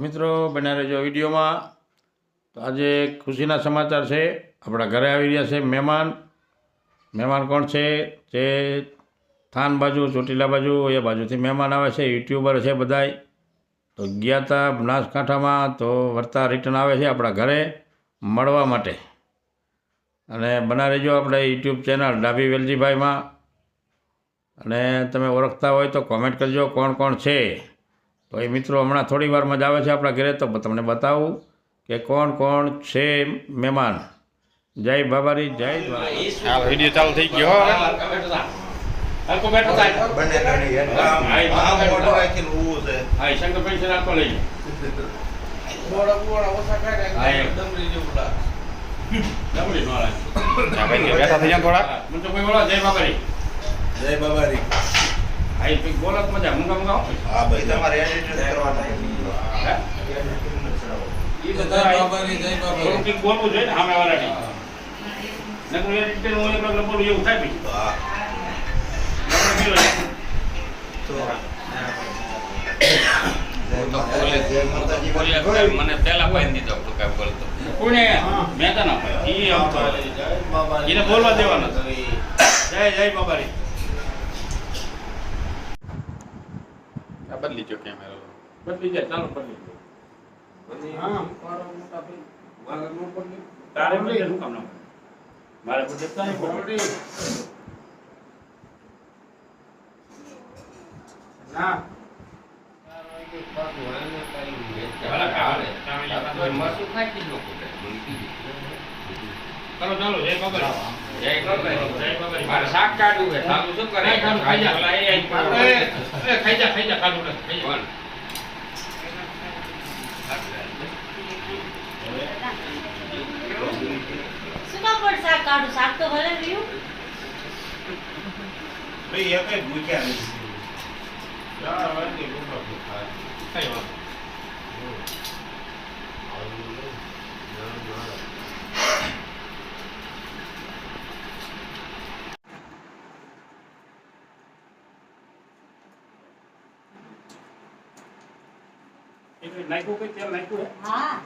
મિત્રો, બન્યા રહેજો વિડીયોમાં. તો આજે ખુશીના સમાચાર છે. આપણા ઘરે આવી રહ્યા છે મહેમાન. મહેમાન કોણ છે? જે થાન બાજુ, ચોટીલા બાજુ એ બાજુથી મહેમાન આવે છે, યુટ્યુબર છે બધાય. તો ગયા હતા બનાસકાંઠામાં, તો વર્તા રિટર્ન આવે છે આપણા ઘરે મળવા માટે. અને બના રહેજો આપણે યુટ્યુબ ચેનલ ડાભી વેલજીભાઈમાં. અને તમે ઓળખતા હોય તો કોમેન્ટ કરજો કોણ કોણ છે. તો એ મિત્રો હમણાં થોડી વારમાં જ આવે છે આપણા ઘરે તો તમને બતાવું કે કોણ કોણ છે મહેમાન. જય બાબારી જય વીડિયો ચાલુ થઈ ગયો બેઠો થઈ થોડા? મને તો કોઈ બોલો જય બાબારી જય બાબારી. હા એ કંઈક બોલો તો મજા મૂંગા મૂંગા તમારે editing કરવાના. હે? ઈ તો જરા થોડું કંઈક બોલવું જોઈએ ને સામે વાળાને. નકરું એ હું એકલો એકલો બોલું એવું થાય પછી. હા. નકરું બીજો છે. તો. જય જય માતાજી. મને પેલા કોઈ દીધો ટૂંકા બોલતો કોઈને મહેતા ના પાડે. ઈ આમ તો ના. એને બોલવા દેવાનો જય જય બાબારી બદલી જો કેમેરો બદલી જાય ચાલો બદલી હા. તારે બદલે શું કામ ના? મારે કોઈ જતા નહીં. ના. તો ખાઈ દીધો. ચાલો ચાલો જય બાબારી જય બાબારી. જય બાબારી મારે શાક કાઢવું છે સાલું શું કરે ખાઈ જા, ખાઈ જા. ઓલા એ આઈ પાડો. એ, એ, ખાઈ જા ખાઈ જા કાઢું ને, ખાઈ જા. કોણ? શું કામ પણ શાક કાઢું શાક તો ભલે રહ્યું ભાઈ એકેય ભૂખ્યા નથી. ચાર વાગે ભૂખા ભૂખા. ખાઈ વાળો. એક નાખ્યું કે તેલ નાખ્યું? હા.